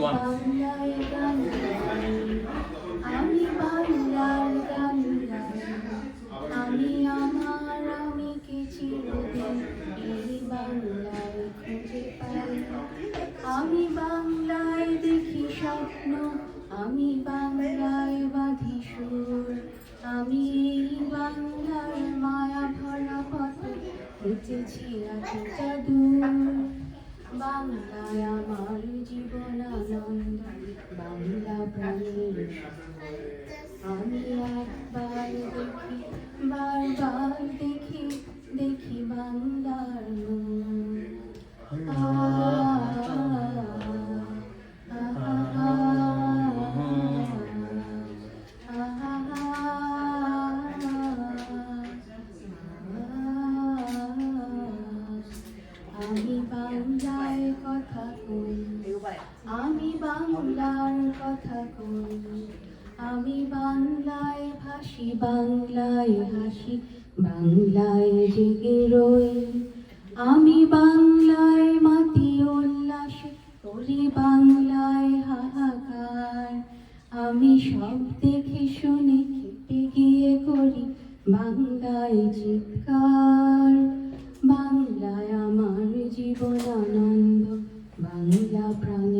One আমি বাংলায় দেখি স্বপ্ন, আমি বাংলায় বাঁধি সুর। আমি এই বাংলার মায়া ভরা পথে হেঁটেছি আজটা দূর বাংলায় আমার জীবন আনন্দ বাংলা প্রাণের সুর। আমি একবার দেখি বারবার দেখি দেখি বাংলার আমি বাংলায় কথা কই? আমি বাংলার কথা কই? আমি বাংলায় ভাসি বাংলায় হাসি, বাংলায় জেগে রই। আমি বাংলায় মাতি উল্লাসে করি বাংলায় হাহাকার। আমি সব দেখে শুনে খেপে গিয়ে করি বাংলায় চিৎকার। বাংলায় আমার জীবন আনন্দ, বাংলা প্রাণের সুখ